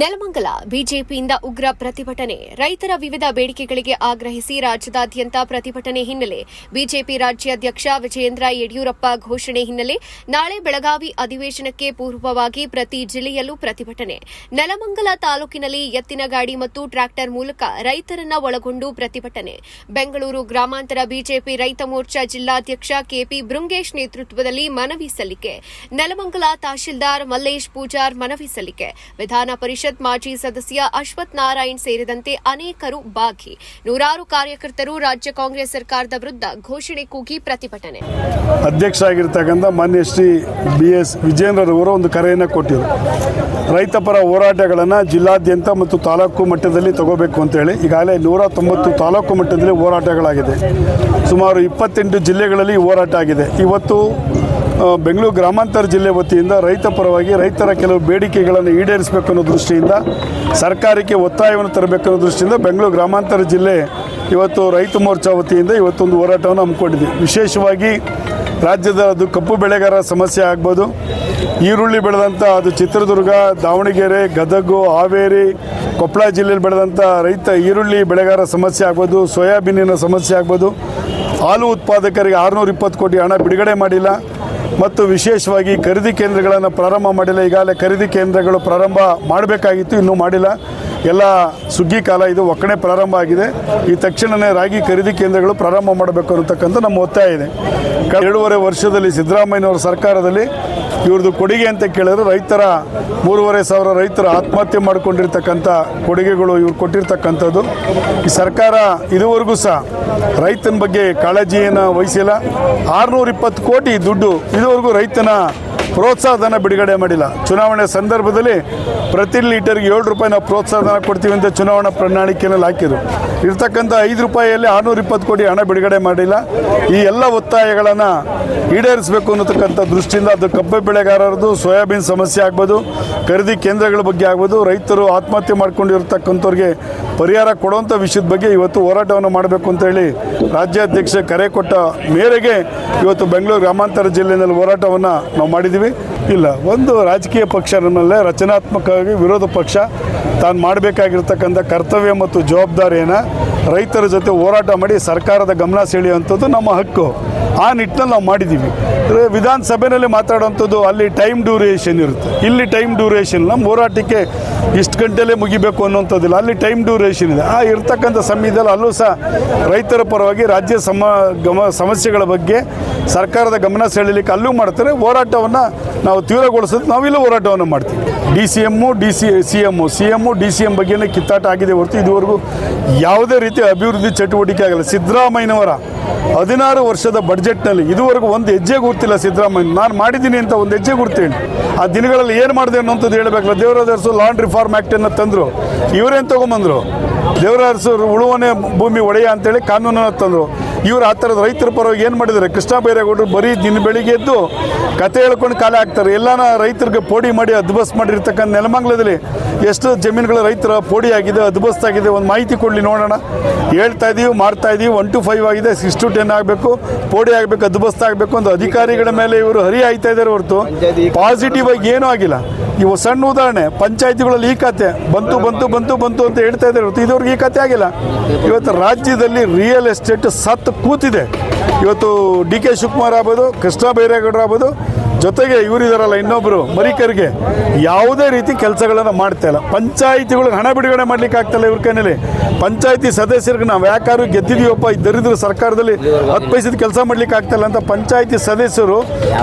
ನೆಲಮಂಗಲ, ಬಿಜೆಪಿಯಿಂದ ಉಗ್ರ ಪ್ರತಿಭಟನೆ. ರೈತರ ವಿವಿಧ ಬೇಡಿಕೆಗಳಿಗೆ ಆಗ್ರಹಿಸಿ ರಾಜ್ಯದಾದ್ಯಂತ ಪ್ರತಿಭಟನೆ ಹಿನ್ನೆಲೆ ಬಿಜೆಪಿ ರಾಜ್ಯಾಧ್ಯಕ್ಷ ವಿಜಯೇಂದ್ರ ಯಡಿಯೂರಪ್ಪ ಘೋಷಣೆ ಹಿನ್ನೆಲೆ ನಾಳೆ ಬೆಳಗಾವಿ ಅಧಿವೇಶನಕ್ಕೆ ಪೂರ್ವವಾಗಿ ಪ್ರತಿ ಜಿಲ್ಲೆಯಲ್ಲೂ ಪ್ರತಿಭಟನೆ. ನೆಲಮಂಗಲ ತಾಲೂಕಿನಲ್ಲಿ ಎತ್ತಿನ ಗಾಡಿ ಮತ್ತು ಟ್ರ್ಯಾಕ್ಟರ್ ಮೂಲಕ ರೈತರನ್ನ ಒಳಗೊಂಡು ಪ್ರತಿಭಟನೆ. ಬೆಂಗಳೂರು ಗ್ರಾಮಾಂತರ ಬಿಜೆಪಿ ರೈತ ಮೋರ್ಚಾ ಜಿಲ್ಲಾಧ್ಯಕ್ಷ ಕೆಪಿ ಬೃಂಗೇಶ್ ನೇತೃತ್ವದಲ್ಲಿ ಮನವಿ ಸಲ್ಲಿಕೆ. ನೆಲಮಂಗಲ ತಹಶೀಲ್ದಾರ್ ಮಲ್ಲೇಶ್ ಪೂಜಾರ್ ಮನವಿ ಸಲ್ಲಿಕೆ. ವಿಧಾನ ಪರಿಷತ್ ಮಾಜಿ ಸದಸ್ಯ ಅಶ್ವಥ್ ನಾರಾಯಣ್ ಸೇರಿದಂತೆ ಅನೇಕರು ಬಾಕಿ ನೂರಾರು ಕಾರ್ಯಕರ್ತರು ರಾಜ್ಯ ಕಾಂಗ್ರೆಸ್ ಸರ್ಕಾರದ ವಿರುದ್ಧ ಘೋಷಣೆ ಕೂಗಿ ಪ್ರತಿಭಟನೆ. ಅಧ್ಯಕ್ಷ ಆಗಿರ್ತಕ್ಕಂಥ ಮಾನ್ಯ ಶ್ರೀ ಬಿ ಎಸ್ ವಿಜೇಂದ್ರರವರು ಒಂದು ಕರೆಯನ್ನು ಕೊಟ್ಟಿದ್ರು ರೈತ ಪರ ಹೋರಾಟಗಳನ್ನು ಜಿಲ್ಲಾದ್ಯಂತ ಮತ್ತು ತಾಲೂಕು ಮಟ್ಟದಲ್ಲಿ ತಗೋಬೇಕು ಅಂತೇಳಿ ಈಗಾಗಲೇ ನೂರ ತೊಂಬತ್ತು ತಾಲೂಕು ಮಟ್ಟದಲ್ಲಿ ಹೋರಾಟಗಳಾಗಿದೆ. ಸುಮಾರು ಇಪ್ಪತ್ತೆಂಟು ಜಿಲ್ಲೆಗಳಲ್ಲಿ ಹೋರಾಟ ಆಗಿದೆ. ಇವತ್ತು ಬೆಂಗಳೂರು ಗ್ರಾಮಾಂತರ ಜಿಲ್ಲೆ ವತಿಯಿಂದ ರೈತ ಪರವಾಗಿ ರೈತರ ಕೆಲವು ಬೇಡಿಕೆಗಳನ್ನು ಈಡೇರಿಸಬೇಕು ಅನ್ನೋ ದೃಷ್ಟಿಯಿಂದ, ಸರ್ಕಾರಕ್ಕೆ ಒತ್ತಾಯವನ್ನು ತರಬೇಕು ಅನ್ನೋ ದೃಷ್ಟಿಯಿಂದ ಬೆಂಗಳೂರು ಗ್ರಾಮಾಂತರ ಜಿಲ್ಲೆ ಇವತ್ತು ರೈತ ಮೋರ್ಚಾ ವತಿಯಿಂದ ಇವತ್ತೊಂದು ಹೋರಾಟವನ್ನು ಹಮ್ಮಿಕೊಂಡಿದೆ. ವಿಶೇಷವಾಗಿ ರಾಜ್ಯದ ಅದು ಕಪ್ಪು ಬೆಳೆಗಾರರ ಸಮಸ್ಯೆ ಆಗ್ಬೋದು. ಈರುಳ್ಳಿ ಬೆಳೆದಂಥ ಅದು ಚಿತ್ರದುರ್ಗ, ದಾವಣಗೆರೆ, ಗದಗು, ಹಾವೇರಿ, ಕೊಪ್ಪಳ ಜಿಲ್ಲೆಯಲ್ಲಿ ಬೆಳೆದಂಥ ರೈತ ಈರುಳ್ಳಿ ಬೆಳೆಗಾರರ ಸಮಸ್ಯೆ ಆಗ್ಬೋದು, ಸೋಯಾಬೀನಿನ ಸಮಸ್ಯೆ ಆಗ್ಬೋದು. ಹಾಲು ಉತ್ಪಾದಕರಿಗೆ ಆರುನೂರ ಇಪ್ಪತ್ತು ಕೋಟಿ ಹಣ ಬಿಡುಗಡೆ ಮಾಡಿಲ್ಲ. ಮತ್ತು ವಿಶೇಷವಾಗಿ ಖರೀದಿ ಕೇಂದ್ರಗಳನ್ನು ಪ್ರಾರಂಭ ಮಾಡಿಲ್ಲ. ಈಗಾಗಲೇ ಖರೀದಿ ಕೇಂದ್ರಗಳು ಪ್ರಾರಂಭ ಮಾಡಬೇಕಾಗಿತ್ತು, ಇನ್ನೂ ಮಾಡಿಲ್ಲ. ಎಲ್ಲ ಸುಗ್ಗಿ ಕಾಲ ಇದು ಒಕ್ಕಣೆ ಪ್ರಾರಂಭ ಆಗಿದೆ. ಈ ತಕ್ಷಣವೇ ರಾಗಿ ಖರೀದಿ ಕೇಂದ್ರಗಳು ಪ್ರಾರಂಭ ಮಾಡಬೇಕು ಅನ್ನತಕ್ಕಂಥ ನಮ್ಮ ಒತ್ತಾಯ ಇದೆ. ಎರಡೂವರೆ ವರ್ಷದಲ್ಲಿ ಸಿದ್ದರಾಮಯ್ಯನವರ ಸರ್ಕಾರದಲ್ಲಿ ಇವ್ರದ್ದು ಕೊಡುಗೆ ಅಂತ ಕೇಳಿದ್ರೆ ರೈತರ ಮೂರುವರೆ ಸಾವಿರ ರೈತರು ಆತ್ಮಹತ್ಯೆ ಮಾಡಿಕೊಂಡಿರ್ತಕ್ಕಂಥ ಕೊಡುಗೆಗಳು ಇವ್ರು ಕೊಟ್ಟಿರ್ತಕ್ಕಂಥದ್ದು. ಈ ಸರ್ಕಾರ ಇದುವರೆಗೂ ಸಹ ರೈತನ ಬಗ್ಗೆ ಕಾಳಜಿಯನ್ನು ವಹಿಸಿಲ್ಲ. ಆರುನೂರ ಇಪ್ಪತ್ತು ಕೋಟಿ ದುಡ್ಡು ಇದುವರೆಗೂ ರೈತನ ಪ್ರೋತ್ಸಾಹಧನ ಬಿಡುಗಡೆ ಮಾಡಿಲ್ಲ. ಚುನಾವಣೆ ಸಂದರ್ಭದಲ್ಲಿ ಪ್ರತಿ ಲೀಟರ್ಗೆ ಏಳು ರೂಪಾಯಿ ನಾವು ಪ್ರೋತ್ಸಾಹಧನ ಕೊಡ್ತೀವಿ ಅಂತ ಚುನಾವಣಾ ಪ್ರಣಾಳಿಕೆಯಲ್ಲಿ ಹಾಕಿದ್ರು. ಇರ್ತಕ್ಕಂಥ ಐದು ರೂಪಾಯಿಯಲ್ಲಿ ಆರುನೂರ ಇಪ್ಪತ್ತು ಕೋಟಿ ಹಣ ಬಿಡುಗಡೆ ಮಾಡಿಲ್ಲ. ಈ ಎಲ್ಲ ಒತ್ತಾಯಗಳನ್ನು ಈಡೇರಿಸಬೇಕು ಅನ್ನತಕ್ಕಂಥ ದೃಷ್ಟಿಯಿಂದ ಅದು ಕಬ್ಬು ಬೆಳೆಗಾರರದು ಸೋಯಾಬೀನ್ ಸಮಸ್ಯೆ ಆಗ್ಬೋದು, ಖರೀದಿ ಕೇಂದ್ರಗಳ ಬಗ್ಗೆ ಆಗ್ಬೋದು, ರೈತರು ಆತ್ಮಹತ್ಯೆ ಮಾಡ್ಕೊಂಡಿರ್ತಕ್ಕಂಥವ್ರಿಗೆ ಪರಿಹಾರ ಕೊಡುವಂಥ ವಿಷಯದ ಬಗ್ಗೆ ಇವತ್ತು ಹೋರಾಟವನ್ನು ಮಾಡಬೇಕು ಅಂತೇಳಿ ರಾಜ್ಯಾಧ್ಯಕ್ಷ ಕರೆ ಕೊಟ್ಟ ಮೇರೆಗೆ ಇವತ್ತು ಬೆಂಗಳೂರು ಗ್ರಾಮಾಂತರ ಜಿಲ್ಲೆಯಲ್ಲಿ ಹೋರಾಟವನ್ನು ನಾವು ಮಾಡಿದ್ದೀವಿ. ಇಲ್ಲ, ಒಂದು ರಾಜಕೀಯ ಪಕ್ಷ ನಮ್ಮಲ್ಲೇ ರಚನಾತ್ಮಕವಾಗಿ ವಿರೋಧ ಪಕ್ಷ ತಾನು ಮಾಡಬೇಕಾಗಿರ್ತಕ್ಕಂಥ ಕರ್ತವ್ಯ ಮತ್ತು ಜವಾಬ್ದಾರಿಯನ್ನು ರೈತರ ಜೊತೆ ಹೋರಾಟ ಮಾಡಿ ಸರ್ಕಾರದ ಗಮನ ಸೆಳೆಯುವಂಥದ್ದು ನಮ್ಮ ಹಕ್ಕು. ಆ ನಿಟ್ಟಿನಲ್ಲಿ ನಾವು ಮಾಡಿದ್ದೀವಿ. ವಿಧಾನಸಭೆಯಲ್ಲಿ ಮಾತಾಡುವಂಥದ್ದು ಅಲ್ಲಿ ಟೈಮ್ ಡ್ಯೂರೇಷನ್ ಇರುತ್ತೆ. ಇಲ್ಲಿ ಟೈಮ್ ಡ್ಯೂರೇಷನ್ ನಮ್ಮ ಹೋರಾಟಕ್ಕೆ ಇಷ್ಟು ಗಂಟೆಲೇ ಮುಗಿಬೇಕು ಅನ್ನೋಂಥದ್ದಿಲ್ಲ ಅಲ್ಲಿ ಟೈಮ್ ಡ್ಯೂರೇಷನ್ ಇದೆ. ಆ ಇರ್ತಕ್ಕಂಥ ಸಮಯದಲ್ಲಿ ಅಲ್ಲೂ ಸಹ ರೈತರ ಪರವಾಗಿ ರಾಜ್ಯ ಸಮ, ಗಮ, ಸಮಸ್ಯೆಗಳ ಬಗ್ಗೆ ಸರ್ಕಾರದ ಗಮನ ಸೆಳೆಯಲಿಕ್ಕೆ ಅಲ್ಲೂ ಮಾಡ್ತಾರೆ. ಹೋರಾಟವನ್ನು ನಾವು ತೀವ್ರಗೊಳಿಸೋದು. ನಾವಿಲ್ಲೂ ಹೋರಾಟವನ್ನು ಮಾಡ್ತೀವಿ. D C M D C C M C M D C M ಬಗ್ಗೆನೇ ಕಿತ್ತಾಟ ಆಗಿದೆ ಹೊರತು ಇದುವರೆಗೂ ಯಾವುದೇ ರೀತಿ ಅಭಿವೃದ್ಧಿ ಚಟುವಟಿಕೆ ಆಗಲ್ಲ. ಸಿದ್ದರಾಮಯ್ಯನವರ ಹದಿನಾರು ವರ್ಷದ ಬಡ್ಜೆಟ್ನಲ್ಲಿ ಇದುವರೆಗೂ ಒಂದು ಹೆಜ್ಜೆ ಗುರುತಿಲ್ಲ ಸಿದ್ದರಾಮಯ್ಯ. ನಾನು ಮಾಡಿದ್ದೀನಿ ಅಂತ ಒಂದು ಹೆಜ್ಜೆ ಗುರ್ತೇನೆ. ಆ ದಿನಗಳಲ್ಲಿ ಏನು ಮಾಡಿದೆ ಅನ್ನೋಂಥದ್ದು ಹೇಳಬೇಕಲ್ಲ. ದೇವರಾದರ್ಸು ಲಾಂಡ್ ರಿಫಾರ್ಮ್ ಆ್ಯಕ್ಟನ್ನು ತಂದರು. ಇವರೇನು ತೊಗೊಂಬಂದರು? ದೇವರಾದರ್ಸು ಉಳುವನೆ ಭೂಮಿ ಒಡೆಯ ಅಂತೇಳಿ ಕಾನೂನನ್ನು ತಂದರು. ಇವರು ಆ ಥರದ ರೈತರ ಪರವಾಗಿ ಏನು ಮಾಡಿದ್ದಾರೆ? ಕೃಷ್ಣ ಬೈರೇಗೌಡರು ಬರೀ ದಿನ ಬೆಳಿಗ್ಗೆ ಎದ್ದು ಕತೆ ಹೇಳ್ಕೊಂಡು ಕಾಲ ಹಾಕ್ತಾರೆ. ಎಲ್ಲಾನ ರೈತರಿಗೆ ಪೋಡಿ ಮಾಡಿ ಅದ್ಬಸ್ ಮಾಡಿರ್ತಕ್ಕಂಥ ನೆಲಮಂಗಲದಲ್ಲಿ ಎಷ್ಟು ಜಮೀನುಗಳ ರೈತರ ಪೋಡಿ ಆಗಿದೆ ಅದ್ಬಸ್ತಾಗಿದೆ ಒಂದು ಮಾಹಿತಿ ಕೊಡಲಿ ನೋಡೋಣ. ಹೇಳ್ತಾ ಇದೀವಿ, ಮಾಡ್ತಾ ಇದೀವಿ. ಒನ್ ಟು ಫೈವ್ ಆಗಿದೆ. ಸಿಕ್ಸ್ ಟು ಟೆನ್ ಆಗಬೇಕು. ಪೋಡಿ ಆಗಬೇಕು ಅದ್ಬಸ್ತ್ ಆಗಬೇಕು ಒಂದು ಅಧಿಕಾರಿಗಳ ಮೇಲೆ ಇವರು ಹರಿ ಆಯ್ತಾ ಇದ್ದಾರೆ ಹೊರತು. ಪಾಸಿಟಿವ್ ಆಗಿ ಏನೂ ಆಗಿಲ್ಲ. ಇವು ಸಣ್ಣ ಉದಾಹರಣೆ, ಪಂಚಾಯತಿಗಳಲ್ಲಿ ಈ ಕತೆ ಬಂತು ಬಂತು ಬಂತು ಬಂತು ಅಂತ ಹೇಳ್ತಾ ಇದ್ದಾರೆ. ಹೊರತು ಇದುವರೆಗೆ ಈ ಕತೆ ಆಗಿಲ್ಲ. ಇವತ್ತು ರಾಜ್ಯದಲ್ಲಿ ರಿಯಲ್ ಎಸ್ಟೇಟ್ ಸತ್ತು ಕೂತಿದೆ. ಇವತ್ತು ಡಿ ಕೆ ಶಿವಕುಮಾರ್ ಆಗ್ಬೋದು ಕೃಷ್ಣ ಬೈರೇಗೌಡರು ಆಗ್ಬೋದು ಜೊತೆಗೆ ಇವರಿದಾರಲ್ಲ ಇನ್ನೊಬ್ಬರು ಮರಿಕರಿಗೆ, ಯಾವುದೇ ರೀತಿ ಕೆಲಸಗಳನ್ನು ಮಾಡ್ತಾ ಇಲ್ಲ. ಪಂಚಾಯಿತಿಗಳಿಗೆ ಹಣ ಬಿಡುಗಡೆ ಮಾಡ್ಲಿಕ್ಕೆ ಆಗ್ತಾಯಿಲ್ಲ ಇವ್ರ ಕೈನಲ್ಲಿ. ಪಂಚಾಯಿತಿ ಸದಸ್ಯರಿಗೆ ನಾವು ಯಾಕಾರು ಗೆದ್ದಿದೀವಪ್ಪ, ಈ ದರಿದ್ರ ಸರ್ಕಾರದಲ್ಲಿ ಹತ್ತು ಪೈಸದ ಕೆಲಸ ಮಾಡ್ಲಿಕ್ಕೆ ಆಗ್ತಾಯಿಲ್ಲ ಅಂತ ಪಂಚಾಯಿತಿ ಸದಸ್ಯರು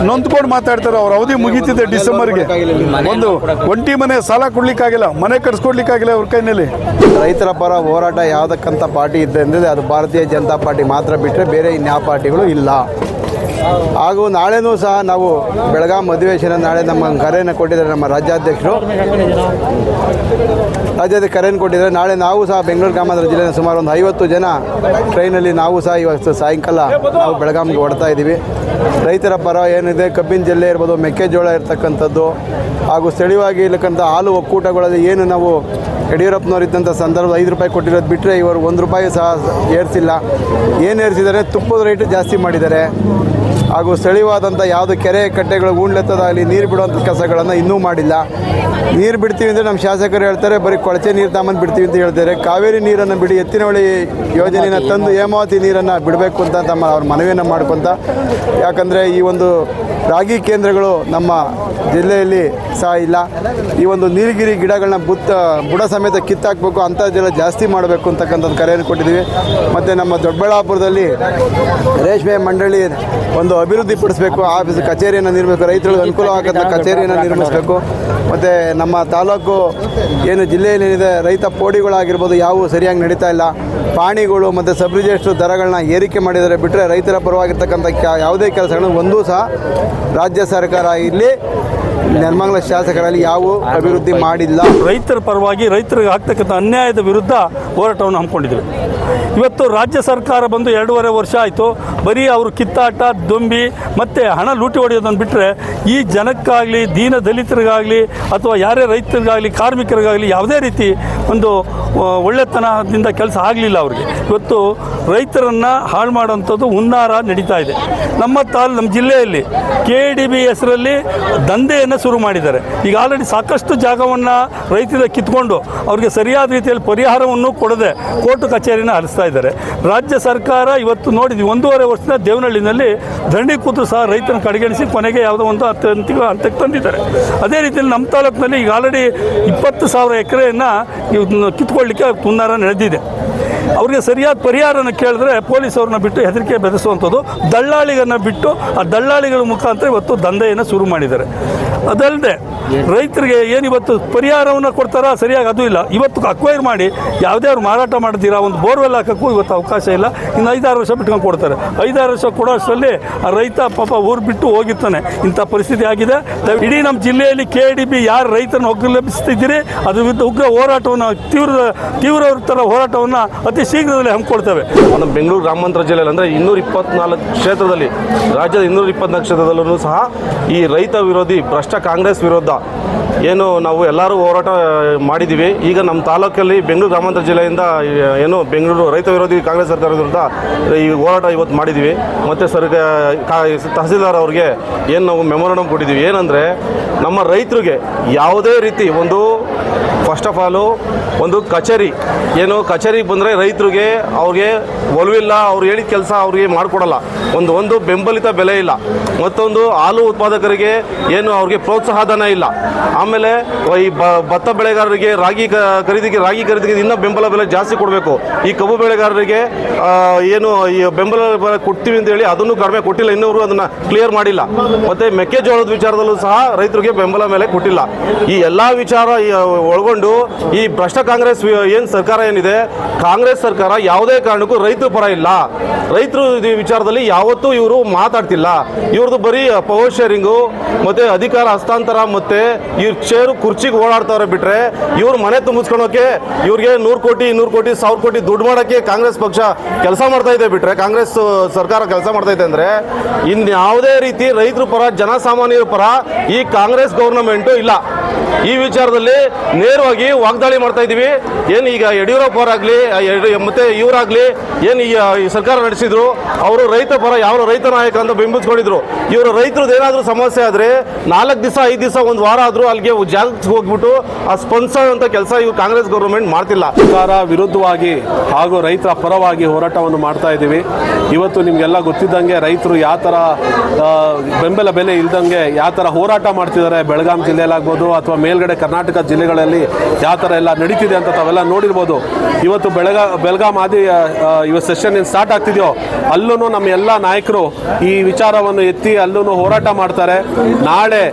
ನೊಂದ್ಕೊಂಡು ಮಾತಾಡ್ತಾರೆ. ಅವ್ರ ಅವಧಿ ಮುಗೀತಿದೆ ಡಿಸೆಂಬರ್ಗೆ. ಒಂದು ಒಂಟಿ ಮನೆ ಸಾಲ ಕೊಡ್ಲಿಕ್ಕಾಗಿಲ್ಲ ಮನೆ ಕಟ್ಸ್ಕೊಡ್ಲಿಕ್ಕಾಗಿಲ್ಲ ಅವ್ರ ಕೈನಲ್ಲಿ. ರೈತರ ಪರ ಹೋರಾಟ ಯಾವುದಕ್ಕಂತ ಪಾರ್ಟಿ ಇದೆ ಅಂದರೆ ಅದು ಭಾರತೀಯ ಜನತಾ ಪಾರ್ಟಿ ಮಾತ್ರ ಬಿಟ್ಟರೆ ಬೇರೆ ಇನ್ಯಾವ ಪಾರ್ಟಿಗಳು ಇಲ್ಲ. ಹಾಗೂ ನಾಳೆನೂ ಸಹ ನಾವು ಬೆಳಗಾಂ ಅಧಿವೇಶನ ನಾಳೆ ನಮ್ಮ ಕರೆಯನ್ನು ಕೊಟ್ಟಿದ್ದಾರೆ ನಮ್ಮ ರಾಜ್ಯಾಧ್ಯಕ್ಷರು. ರಾಜ್ಯದ ಕರೆಯನ್ನು ಕೊಟ್ಟಿದ್ದಾರೆ. ನಾಳೆ ನಾವು ಸಹ ಬೆಂಗಳೂರು ಗ್ರಾಮಾಂತರ ಜಿಲ್ಲೆಯ ಸುಮಾರು ಒಂದು ಐವತ್ತು ಜನ ಟ್ರೈನಲ್ಲಿ ನಾವು ಸಹ ಇವತ್ತು ಸಾಯಂಕಾಲ ನಾವು ಬೆಳಗಾಂಗೆ ಹೊಡ್ತಾ ಇದ್ದೀವಿ. ರೈತರ ಪರ ಏನಿದೆ, ಕಬ್ಬಿನ ಜಿಲ್ಲೆ ಇರ್ಬೋದು, ಮೆಕ್ಕೆಜೋಳ ಇರ್ತಕ್ಕಂಥದ್ದು, ಹಾಗೂ ಸ್ಥಳೀಯವಾಗಿ ಇರ್ತಕ್ಕಂಥ ಹಾಲು ಒಕ್ಕೂಟಗಳಲ್ಲಿ ಏನು ನಾವು ಯಡಿಯೂರಪ್ಪನವ್ರು ಇದ್ದಂಥ ಸಂದರ್ಭದಲ್ಲಿ ಐದು ರೂಪಾಯಿ ಕೊಟ್ಟಿರೋದು ಬಿಟ್ಟರೆ ಇವರು ಒಂದು ರೂಪಾಯಿ ಸಹ ಏರಿಸಿಲ್ಲ. ಏನು ಏರಿಸಿದ್ದಾರೆ, ತುಪ್ಪದ ರೇಟು ಜಾಸ್ತಿ ಮಾಡಿದ್ದಾರೆ. ಹಾಗೂ ಸ್ಥಳೀಯವಾದಂಥ ಯಾವುದು ಕೆರೆ ಕಟ್ಟೆಗಳು ಗೂಂಡ್ಲೆತ್ತದಾಗಲಿ ನೀರು ಬಿಡುವಂಥ ಕೆಲಸಗಳನ್ನು ಇನ್ನೂ ಮಾಡಿಲ್ಲ. ನೀರು ಬಿಡ್ತೀವಿ ಅಂದರೆ ನಮ್ಮ ಶಾಸಕರು ಹೇಳ್ತಾರೆ ಬರೀ ಕೊಳಚೆ ನೀರು ತಗೊಂಬಂದು ಬಿಡ್ತೀವಿ ಅಂತ ಹೇಳ್ತಾರೆ. ಕಾವೇರಿ ನೀರನ್ನು ಬಿಡಿ ಎತ್ತಿನಹೊಳಿ ಯೋಜನೆಯನ್ನು ತಂದು ಹೇಮಾವತಿ ನೀರನ್ನು ಬಿಡಬೇಕು ಅಂತ ತಮ್ಮ ಅವ್ರ ಮನವಿಯನ್ನು ಮಾಡ್ಕೊತ. ಯಾಕಂದರೆ ಈ ಒಂದು ರಾಗಿ ಕೇಂದ್ರಗಳು ನಮ್ಮ ಜಿಲ್ಲೆಯಲ್ಲಿ ಸಹ ಇಲ್ಲ. ಈ ಒಂದು ನೀಲಗಿರಿ ಗಿಡಗಳನ್ನ ಬುತ್ತ ಬುಡ ಸಮೇತ ಕಿತ್ತಾಕಬೇಕು ಅಂತರ್ಜಲ ಜಾಸ್ತಿ ಮಾಡಬೇಕು ಅಂತಕ್ಕಂಥದ್ದು ಕರೆಯನ್ನು ಕೊಟ್ಟಿದ್ದೀವಿ. ಮತ್ತು ನಮ್ಮ ದೊಡ್ಡಬಳ್ಳಾಪುರದಲ್ಲಿ ರೇಷ್ಮೆ ಮಂಡಳಿ ಒಂದು ಅಭಿವೃದ್ಧಿ ಪಡಿಸಬೇಕು ಆಫೀಸ್, ಕಚೇರಿಯನ್ನು ನಿರ್ಮಿಸಬೇಕು, ರೈತರಿಗೆ ಅನುಕೂಲ ಆಗಂಥ ಕಚೇರಿಯನ್ನು ನಿರ್ಮಿಸಬೇಕು. ಮತ್ತು ನಮ್ಮ ತಾಲೂಕು ಏನು ಜಿಲ್ಲೆಯಲ್ಲಿ ಏನಿದೆ, ರೈತ ಪೋಡಿಗಳಾಗಿರ್ಬೋದು, ಯಾವುವು ಸರಿಯಾಗಿ ನಡೀತಾ ಇಲ್ಲ. ಪಾಣಿಗಳು ಮತ್ತು ಸಬ್ ದರಗಳನ್ನ ಏರಿಕೆ ಮಾಡಿದರೆ ಬಿಟ್ಟರೆ ರೈತರ ಪರವಾಗಿರ್ತಕ್ಕಂಥ ಯಾವುದೇ ಕೆಲಸಗಳನ್ನು ಒಂದೂ ಸಹ ರಾಜ್ಯ ಸರ್ಕಾರ ಇಲ್ಲಿ ನೆಲಮಂಗಲ ಶಾಸಕರಲ್ಲಿ ಯಾವ ಅಭಿವೃದ್ಧಿ ಮಾಡಿಲ್ಲ. ರೈತರ ಪರವಾಗಿ ರೈತರಿಗೆ ಆಗ್ತಕ್ಕಂಥ ಅನ್ಯಾಯದ ವಿರುದ್ಧ ಹೋರಾಟವನ್ನು ಹಮ್ಮಿಕೊಂಡಿದ್ದೇವೆ. ಇವತ್ತು ರಾಜ್ಯ ಸರ್ಕಾರ ಬಂದು ಎರಡೂವರೆ ವರ್ಷ ಆಯಿತು. ಬರೀ ಅವರು ಕಿತ್ತಾಟ, ದೊಂಬಿ, ಮತ್ತು ಹಣ ಲೂಟಿ ಹೊಡೆಯೋದನ್ನು ಬಿಟ್ಟರೆ ಈ ಜನಕ್ಕಾಗಲಿ, ದೀನ ದಲಿತರಿಗಾಗಲಿ ಅಥವಾ ಯಾರೇ ರೈತರಿಗಾಗಲಿ, ಕಾರ್ಮಿಕರಿಗಾಗಲಿ ಯಾವುದೇ ರೀತಿ ಒಂದು ಒಳ್ಳೆತನದಿಂದ ಕೆಲಸ ಆಗಲಿಲ್ಲ ಅವ್ರಿಗೆ. ಇವತ್ತು ರೈತರನ್ನು ಹಾಳು ಮಾಡುವಂಥದ್ದು ಹುನ್ನಾರ ನಡೀತಾ ಇದೆ. ನಮ್ಮ ತಾಲ್, ನಮ್ಮ ಜಿಲ್ಲೆಯಲ್ಲಿ ಕೆ ಡಿ ಬಿ ಹೆಸರಲ್ಲಿ ದಂಧೆಯನ್ನು ಶುರು ಮಾಡಿದ್ದಾರೆ. ಈಗ ಆಲ್ರೆಡಿ ಸಾಕಷ್ಟು ಜಾಗವನ್ನು ರೈತರ ಕಿತ್ಕೊಂಡು ಅವ್ರಿಗೆ ಸರಿಯಾದ ರೀತಿಯಲ್ಲಿ ಪರಿಹಾರವನ್ನು ಕೊಡದೆ ಕೋರ್ಟ್ ಕಚೇರಿನ ಹರಿಸ್ತಾ ಇದ್ದಾರೆ. ರಾಜ್ಯ ಸರ್ಕಾರ ಇವತ್ತು ನೋಡಿದ್ವಿ, ಒಂದೂವರೆ ವರ್ಷದ ದೇವನಹಳ್ಳಿನಲ್ಲಿ ಧರಣಿ ಕೂತು ಸಹ ರೈತನ ಕಡೆಗಣಿಸಿ ಕೊನೆಗೆ ಯಾವುದೋ ಒಂದು ಅಂತಿಮ ಹಂತಕ್ಕೆ ತಂದಿದ್ದಾರೆ. ಅದೇ ರೀತಿಯಲ್ಲಿ ನಮ್ಮ ತಾಲೂಕಿನಲ್ಲಿ ಈಗ ಆಲ್ರೆಡಿ ಇಪ್ಪತ್ತು ಸಾವಿರ ಎಕರೆಯನ್ನು ಕಿತ್ಕೊಳ್ಳಿಕ್ಕೆ ಹುನ್ನಾರ ನಡೆದಿದೆ. ಅವ್ರಿಗೆ ಸರಿಯಾದ ಪರಿಹಾರನ ಕೇಳಿದ್ರೆ ಪೊಲೀಸ್ ಅವ್ರನ್ನ ಬಿಟ್ಟು ಹೆದರಿಕೆ ಬೆದರಿಸುವಂಥದ್ದು ದಳ್ಳಾಳಿಗನ್ನ ಬಿಟ್ಟು ಆ ದಳ್ಳಾಳಿಗಳ ಮುಖಾಂತರ ಇವತ್ತು ದಂಧೆಯನ್ನು ಶುರು ಮಾಡಿದ್ದಾರೆ. ಅದಲ್ಲದೆ ರೈತರಿಗೆ ಏನು ಇವತ್ತು ಪರಿಹಾರವನ್ನು ಕೊಡ್ತಾರಾ? ಸರಿಯಾಗಿ ಅದು ಇಲ್ಲ. ಇವತ್ತು ಅಕ್ವೈರ್ ಮಾಡಿ ಯಾವುದೇ ಅವ್ರು ಮಾರಾಟ ಮಾಡ್ತೀರಾ? ಒಂದು ಬೋರ್ವೆಲ್ ಹಾಕೋಕ್ಕೂ ಇವತ್ತು ಅವಕಾಶ ಇಲ್ಲ. ಇನ್ನು ಐದಾರು ವರ್ಷ ಬಿಟ್ಕೊಂಡು ಕೊಡ್ತಾರೆ. ಐದಾರು ವರ್ಷ ಕೊಡೋ ಅಷ್ಟರಲ್ಲಿ ಆ ರೈತ ಪಾಪ ಊರು ಬಿಟ್ಟು ಹೋಗಿರ್ತಾನೆ. ಇಂಥ ಪರಿಸ್ಥಿತಿ ಆಗಿದೆ. ಇಡೀ ನಮ್ಮ ಜಿಲ್ಲೆಯಲ್ಲಿ ಕೆ ಡಿ ಬಿ ಯಾರು ರೈತರನ್ನು ಒಗ್ಗಲಿಸ್ತಿದ್ದೀರಿ ಅದ್ರ ವಿರುದ್ಧ ಉಗ್ರ ಹೋರಾಟವನ್ನು ತೀವ್ರ ತೀವ್ರ ಥರ ಹೋರಾಟವನ್ನು ಅತಿ ಶೀಘ್ರದಲ್ಲಿ ಹಮ್ಮಿಕೊಳ್ತೇವೆ. ನಮ್ಮ ಬೆಂಗಳೂರು ಗ್ರಾಮಾಂತರ ಜಿಲ್ಲೆಯಲ್ಲಿ ಅಂದರೆ ಇನ್ನೂರ ಇಪ್ಪತ್ನಾಲ್ಕು ಕ್ಷೇತ್ರದಲ್ಲಿ ರಾಜ್ಯದ ಇನ್ನೂರ ಇಪ್ಪತ್ನಾಲ್ಕು ಕ್ಷೇತ್ರದಲ್ಲೂ ಸಹ ಈ ರೈತ ವಿರೋಧಿ ಭ್ರಷ್ಟ ಕಾಂಗ್ರೆಸ್ ವಿರೋಧ ಏನು ನಾವು ಎಲ್ಲರೂ ಹೋರಾಟ ಮಾಡಿದ್ದೀವಿ. ಈಗ ನಮ್ಮ ತಾಲೂಕಲ್ಲಿ ಬೆಂಗಳೂರು ಗ್ರಾಮಾಂತರ ಜಿಲ್ಲೆಯಿಂದ ಏನು ಬೆಂಗಳೂರು ರೈತ ವಿರೋಧಿ ಕಾಂಗ್ರೆಸ್ ಸರ್ಕಾರದ ವಿರುದ್ಧ ಈ ಹೋರಾಟ ಇವತ್ತು ಮಾಡಿದ್ದೀವಿ. ಮತ್ತು ಸರ್ ತಹಸೀಲ್ದಾರ್ ಅವ್ರಿಗೆ ಏನು ನಾವು ಮೆಮೊರಂಡಮ್ ಕೊಟ್ಟಿದ್ದೀವಿ. ಏನಂದರೆ ನಮ್ಮ ರೈತರಿಗೆ ಯಾವುದೇ ರೀತಿ ಒಂದು ಫಸ್ಟ್ ಆಫ್ ಆಲು ಒಂದು ಕಚೇರಿ, ಏನು ಕಚೇರಿಗೆ ಬಂದರೆ ರೈತರಿಗೆ ಅವ್ರಿಗೆ ಒಲವಿಲ್ಲ, ಅವ್ರು ಹೇಳಿದ ಕೆಲಸ ಅವ್ರಿಗೆ ಮಾಡಿಕೊಡಲ್ಲ. ಒಂದು ಒಂದು ಬೆಂಬಲಿತ ಬೆಲೆ ಇಲ್ಲ. ಮತ್ತೊಂದು ಹಾಲು ಉತ್ಪಾದಕರಿಗೆ ಏನು ಅವ್ರಿಗೆ ಪ್ರೋತ್ಸಾಹಧನ ಇಲ್ಲ. ಆಮೇಲೆ ಈ ಭತ್ತ ಬೆಳೆಗಾರರಿಗೆ ರಾಗಿ ಖರೀದಿಗೆ ರಾಗಿ ಖರೀದಿಗೆ ಇನ್ನೂ ಬೆಂಬಲ ಬೆಲೆ ಜಾಸ್ತಿ ಕೊಡಬೇಕು. ಈ ಕಬ್ಬು ಬೆಳೆಗಾರರಿಗೆ ಏನು ಈ ಬೆಂಬಲ ಬೆಲೆ ಕೊಡ್ತೀವಿ ಅಂತ ಹೇಳಿ ಅದನ್ನು ಕಡಿಮೆ ಕೊಟ್ಟಿಲ್ಲ. ಇನ್ನೂರು ಅದನ್ನು ಕ್ಲಿಯರ್ ಮಾಡಿಲ್ಲ. ಮತ್ತು ಮೆಕ್ಕೆಜೋಳದ ವಿಚಾರದಲ್ಲೂ ಸಹ ರೈತರಿಗೆ ಬೆಂಬಲ ಮೇಲೆ ಕೊಟ್ಟಿಲ್ಲ. ಈ ಎಲ್ಲ ವಿಚಾರ ಈ, ಒಳಗೊಂಡು ಈ ಭ್ರಷ್ಟ ಕಾಂಗ್ರೆಸ್ ಏನು ಸರ್ಕಾರ ಏನಿದೆ ಕಾಂಗ್ರೆಸ್ ಸರ್ಕಾರ ಯಾವುದೇ ಕಾರಣಕ್ಕೂ ರೈತರ ಪರ ಇಲ್ಲ. ರೈತರು ಈ ವಿಚಾರದಲ್ಲಿ ಯಾವತ್ತೂ ಇವರು ಮಾತಾಡ್ತಿಲ್ಲ. ಇವ್ರದ್ದು ಬರೀ ಪವರ್ ಶೇರಿಂಗು ಮತ್ತೆ ಅಧಿಕಾರ ಹಸ್ತಾಂತರ ಮತ್ತೆ ಇವ್ರ ಚೇರು ಕುರ್ಚಿಗೆ ಓಡಾಡ್ತಾವ್ರೆ ಬಿಟ್ರೆ ಇವ್ರ ಮನೆ ತುಂಬಿಸ್ಕೊಳೋಕೆ ಇವ್ರಿಗೆ ನೂರು ಕೋಟಿ, ಇನ್ನೂರು ಕೋಟಿ, ಸಾವಿರ ಕೋಟಿ ದುಡ್ಡು ಮಾಡೋಕ್ಕೆ ಕಾಂಗ್ರೆಸ್ ಪಕ್ಷ ಕೆಲಸ ಮಾಡ್ತಾ ಇದೆ ಬಿಟ್ರೆ, ಕಾಂಗ್ರೆಸ್ ಸರ್ಕಾರ ಕೆಲಸ ಮಾಡ್ತಾ ಇದೆ ಅಂದ್ರೆ ಇನ್ಯಾವುದೇ ರೀತಿ ರೈತರ ಪರ, ಜನಸಾಮಾನ್ಯರ ಪರ ಈ ಕಾಂಗ್ರೆಸ್ ಗೌರ್ನಮೆಂಟು ಇಲ್ಲ. ಈ ವಿಚಾರದಲ್ಲಿ ನೇರವಾಗಿ ವಾಗ್ದಾಳಿ ಮಾಡ್ತಾ ಇದ್ದೀವಿ ಏನು ಈಗ ಯಡಿಯೂರಪ್ಪ ಅವರಾಗಲಿ ಮತ್ತೆ ಇವರಾಗಲಿ, ಏನು ಈ ಸರ್ಕಾರ ನಡೆಸಿದ್ರು, ಅವರು ರೈತ ಪರ ಯಾವ ರೈತ ನಾಯಕ ಅಂತ ಬಿಂಬಿಸ್ಕೊಂಡಿದ್ರು. ಇವರು ರೈತರದ್ದು ಏನಾದರೂ ಸಮಸ್ಯೆ ಆದರೆ ನಾಲ್ಕು ದಿವಸ, ಐದು ದಿವಸ, ಒಂದು ವಾರ ಆದರೂ ಅಲ್ಲಿಗೆ ಜಾಗಕ್ಕೆ ಹೋಗ್ಬಿಟ್ಟು ಆ ಸ್ಪಂದಿಸೋಂಥ ಕೆಲಸ ಇವು ಕಾಂಗ್ರೆಸ್ ಗೌರ್ಮೆಂಟ್ ಮಾಡ್ತಿಲ್ಲ. ಸರ್ಕಾರ ವಿರುದ್ಧವಾಗಿ ಹಾಗೂ ರೈತರ ಪರವಾಗಿ ಹೋರಾಟವನ್ನು ಮಾಡ್ತಾ ಇದ್ದೀವಿ. ಇವತ್ತು ನಿಮಗೆಲ್ಲ ಗೊತ್ತಿದ್ದಂಗೆ ರೈತರು ಯಾವ ಥರ ಬೆಂಬಲ ಬೆಲೆ ಇಲ್ದಂಗೆ ಯಾವ ಥರ ಹೋರಾಟ ಮಾಡ್ತಿದ್ದಾರೆ ಬೆಳಗಾಂ ಜಿಲ್ಲೆಯಲ್ಲಾಗ್ಬೋದು ಅಥವಾ ಮೇಲ್ಗಡೆ ಕರ್ನಾಟಕ ಜಿಲ್ಲೆಗಳಲ್ಲಿ ಯಾವ ಥರ ಎಲ್ಲ ನಡೀತಿದೆ ಅಂತ ತಾವೆಲ್ಲ ನೋಡಿರ್ಬೋದು. ಇವತ್ತು ಬೆಳಗಾ, ಬೆಳಗಾಂ ಆದಿ ಇವತ್ತು ಸೆಷನ್ ಏನು ಸ್ಟಾರ್ಟ್ ಆಗ್ತಿದೆಯೋ ಅಲ್ಲೂ ನಮ್ಮ ಎಲ್ಲ ನಾಯಕರು ಈ ವಿಚಾರವನ್ನು ಎತ್ತಿ ಅಲ್ಲೂ ಹೋರಾಟ ಮಾಡ್ತಾರೆ. ನಾಳೆ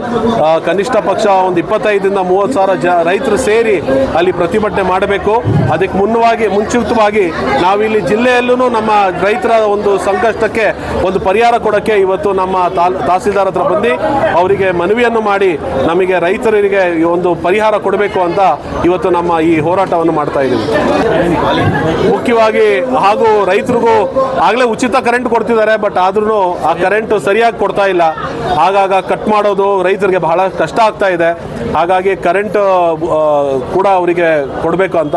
ಕನಿಷ್ಠ ಪಕ್ಷ ಒಂದು ಇಪ್ಪತ್ತೈದರಿಂದ ಮೂವತ್ತು ಸಾವಿರ ಜ ರೈತರು ಸೇರಿ ಅಲ್ಲಿ ಪ್ರತಿಭಟನೆ ಮಾಡಬೇಕು. ಅದಕ್ಕೆ ಮುನ್ನವಾಗಿ, ಮುಂಚಿತವಾಗಿ ನಾವಿಲ್ಲಿ ಜಿಲ್ಲೆಯಲ್ಲೂ ನಮ್ಮ ರೈತರ ಒಂದು ಸಂಕಷ್ಟಕ್ಕೆ ಒಂದು ಪರಿಹಾರ ಕೊಡೋಕ್ಕೆ ಇವತ್ತು ನಮ್ಮ ತಹಸೀಲ್ದಾರ್ ಹತ್ರ ಬಂದು ಅವರಿಗೆ ಮನವಿಯನ್ನು ಮಾಡಿ ನಮಗೆ ರೈತರಿಗೆ ಒಂದು ಪರಿಹಾರ ಕೊಡಬೇಕು ಅಂತ ಇವತ್ತು ನಮ್ಮ ಈ ಹೋರಾಟವನ್ನು ಮಾಡ್ತಾ ಇದ್ದೀವಿ. ಮುಖ್ಯವಾಗಿ ಹಾಗೂ ರೈತರಿಗೂ ಆಗಲೇ ಉಚಿತ ಕರೆಂಟ್ ಕೊಡ್ತಿದ್ದಾರೆ, ಬಟ್ ಆದ್ರೂ ಆ ಕರೆಂಟ್ ಸರಿಯಾಗಿ ಕೊಡ್ತಾ ಇಲ್ಲ. ಆಗಾಗ ಕಟ್ ಮಾಡೋದು ರೈತರಿಗೆ ಬಹಳ ಕಷ್ಟ ಆಗ್ತಾ ಇದೆ. ಹಾಗಾಗಿ ಕರೆಂಟ್ ಕೂಡ ಅವರಿಗೆ ಕೊಡಬೇಕು ಅಂತ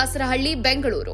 Dasarahalli Bengaluru.